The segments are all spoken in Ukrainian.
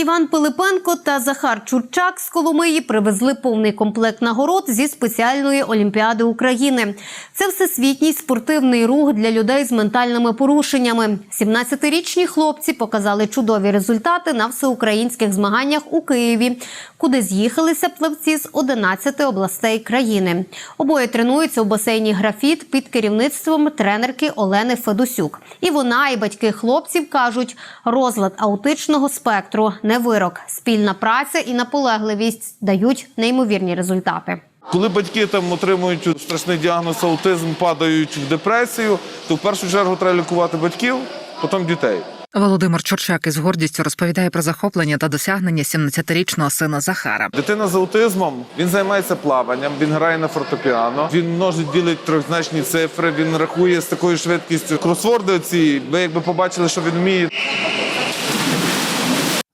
Іван Пилипенко та Захар Чурчак з Коломиї привезли повний комплект нагород зі спеціальної олімпіади України. Це всесвітній спортивний рух для людей з ментальними порушеннями. 17-річні хлопці показали чудові результати на всеукраїнських змаганнях у Києві, куди з'їхалися плавці з 11 областей країни. Обоє тренуються у басейні графіт під керівництвом тренерки Олени Федосюк. І вона, і батьки хлопців кажуть, розлад аутичного спектру не вирок. Спільна праця і наполегливість дають неймовірні результати. Коли батьки там отримують страшний діагноз аутизм, падають в депресію, то в першу чергу треба лікувати батьків, потім дітей. Володимир Чурчак із гордістю розповідає про захоплення та досягнення 17-річного сина Захара. Дитина з аутизмом він займається плаванням, він грає на фортепіано, він множить ділить трьохзначні цифри, він рахує з такою швидкістю кросворди. Оці ви якби побачили, що він вміє.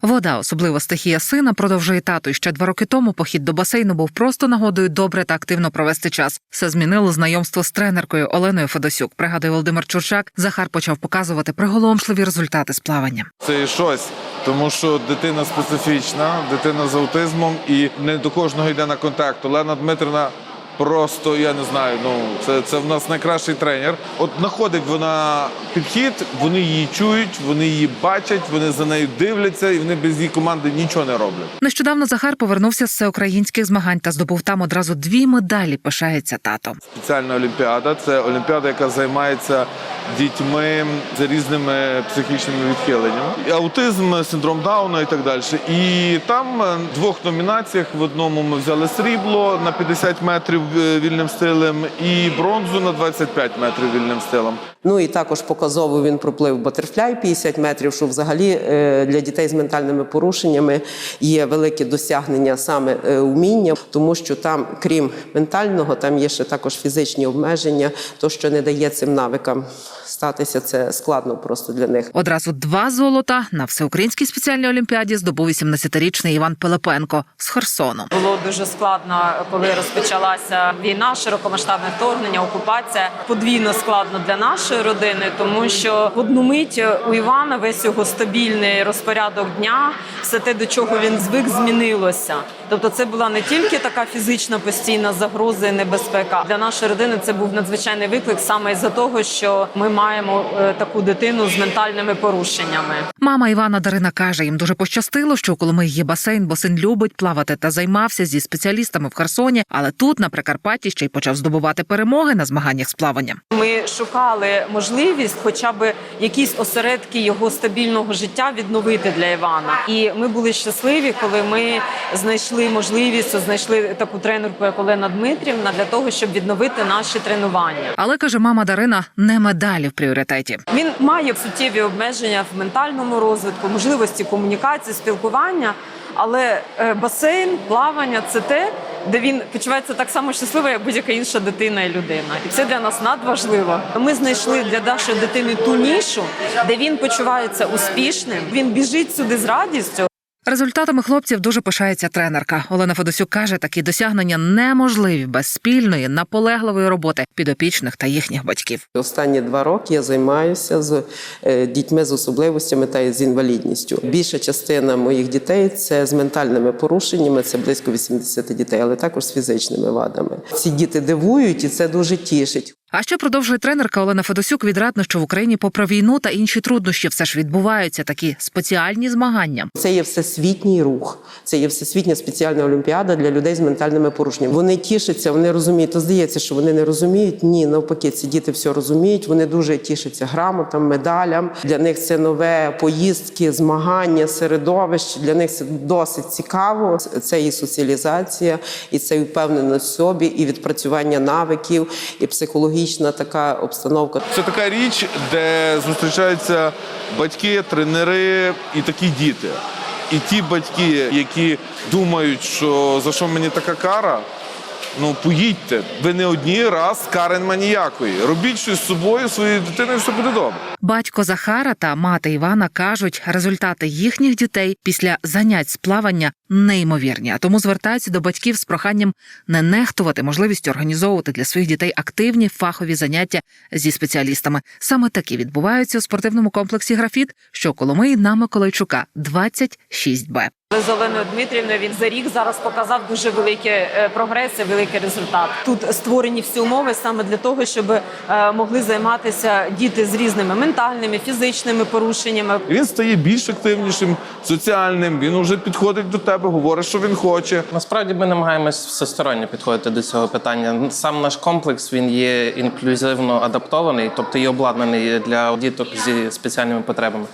Вода, особливо стихія сина, продовжує тато. І ще два роки тому похід до басейну був просто нагодою добре та активно провести час. Все змінило знайомство з тренеркою Оленою Федосюк. Пригадує Володимир Чурчак. Захар почав показувати приголомшливі результати з плавання. Це щось, тому що дитина специфічна, дитина з аутизмом, і не до кожного йде на контакт. Олена Дмитрівна просто я не знаю. Ну це, це в нас найкращий тренер. От знаходить вона підхід, вони її чують, вони її бачать, вони за нею дивляться, і вони без її команди нічого не роблять. Нещодавно Захар повернувся з всеукраїнських змагань та здобув там одразу дві медалі. Пишається тато. Спеціальна олімпіада це олімпіада, яка займається дітьми з різними психічними відхиленнями. Аутизм, синдром Дауна і так далі. І там е, в двох номінаціях в одному ми взяли срібло на 50 метрів е, вільним стилем і бронзу на 25 метрів вільним стилем. Ну і також показово він проплив батерфляй 50 метрів, що взагалі е, для дітей з ментальними порушеннями є велике досягнення саме е, вміння, тому що там, крім ментального, там є ще також фізичні обмеження, то що не дає цим навикам статися, це складно просто для них. Одразу два золота на всеукраїнській спеціальній олімпіаді здобув 18-річний Іван Пилипенко з Херсону. Було дуже складно, коли розпочалася війна, широкомасштабне вторгнення, окупація. Подвійно складно для нашої родини, тому що в одну мить у Івана весь його стабільний розпорядок дня, все те, до чого він звик, змінилося. Тобто, це була не тільки така фізична постійна загроза і небезпека. Для нашої родини це був надзвичайний виклик саме із-за того, що ми маємо е, таку дитину з ментальними порушеннями. Мама Івана Дарина каже, їм дуже пощастило, що у Коломиї є басейн, бо син любить плавати та займався зі спеціалістами в Херсоні. Але тут на Прикарпатті ще й почав здобувати перемоги на змаганнях з плавання. Ми шукали можливість, хоча б якісь осередки його стабільного життя відновити для Івана. І ми були щасливі, коли ми знайшли можливість, знайшли таку тренерку, як Олена Дмитрівна, для того, щоб відновити наші тренування. Але каже мама Дарина, не медалі в пріоритеті. Він має суттєві обмеження в ментальному розвитку, можливості комунікації, спілкування. Але е, басейн, плавання це те, де він почувається так само щасливо, як будь-яка інша дитина і людина. І це для нас надважливо. Ми знайшли для нашої дитини ту нішу, де він почувається успішним. Він біжить сюди з радістю. Результатами хлопців дуже пишається тренерка. Олена Федосюк каже, такі досягнення неможливі без спільної наполегливої роботи підопічних та їхніх батьків. Останні два роки я займаюся з е, дітьми з особливостями та з інвалідністю. Більша частина моїх дітей це з ментальними порушеннями, це близько 80 дітей, але також з фізичними вадами. Ці діти дивують, і це дуже тішить. А ще продовжує тренерка Олена Федосюк відрадно, що в Україні, попри війну та інші труднощі, все ж відбуваються такі спеціальні змагання. Це є всесвітній рух, це є всесвітня спеціальна олімпіада для людей з ментальними порушеннями. Вони тішаться, вони розуміють. То здається, що вони не розуміють. Ні, навпаки, ці діти все розуміють. Вони дуже тішаться грамотам, медалям. Для них це нове поїздки, змагання, середовище. Для них це досить цікаво. Це і соціалізація, і це і впевненість собі, і відпрацювання навиків, і психологічна така обстановка. Це така річ, де зустрічаються батьки, тренери і такі діти. І ті батьки, які думають, що за що мені така кара, Ну поїдьте. Ви не одні раз Карен ніякої. Робіть щось з собою, своєю дитиною, все буде добре. Батько Захара та мати Івана кажуть, результати їхніх дітей після занять з плавання неймовірні, а тому звертаються до батьків з проханням не нехтувати можливістю організовувати для своїх дітей активні фахові заняття зі спеціалістами. Саме такі відбуваються у спортивному комплексі Графіт, що Коломиї на Миколайчука 26Б. Але з Оленою Дмитрівною він за рік зараз показав дуже великий е, прогрес і великий результат. Тут створені всі умови саме для того, щоб е, могли займатися діти з різними ментальними, фізичними порушеннями. Він стає більш активнішим, соціальним. Він вже підходить до тебе, говорить, що він хоче. Насправді ми намагаємось всесторонньо підходити до цього питання. Сам наш комплекс він є інклюзивно адаптований, тобто є обладнаний для діток зі спеціальними потребами.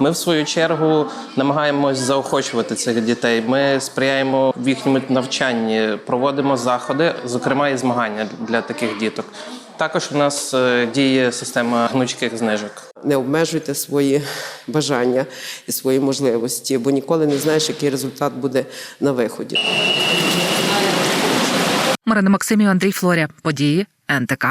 Ми, в свою чергу, намагаємось заохочувати цих дітей. Ми сприяємо в їхньому навчанні, проводимо заходи, зокрема і змагання для таких діток. Також у нас е, діє система гнучких знижок. Не обмежуйте свої бажання і свої можливості, бо ніколи не знаєш, який результат буде на виході. Марина Максимів, Андрій Флоря. Події НТК.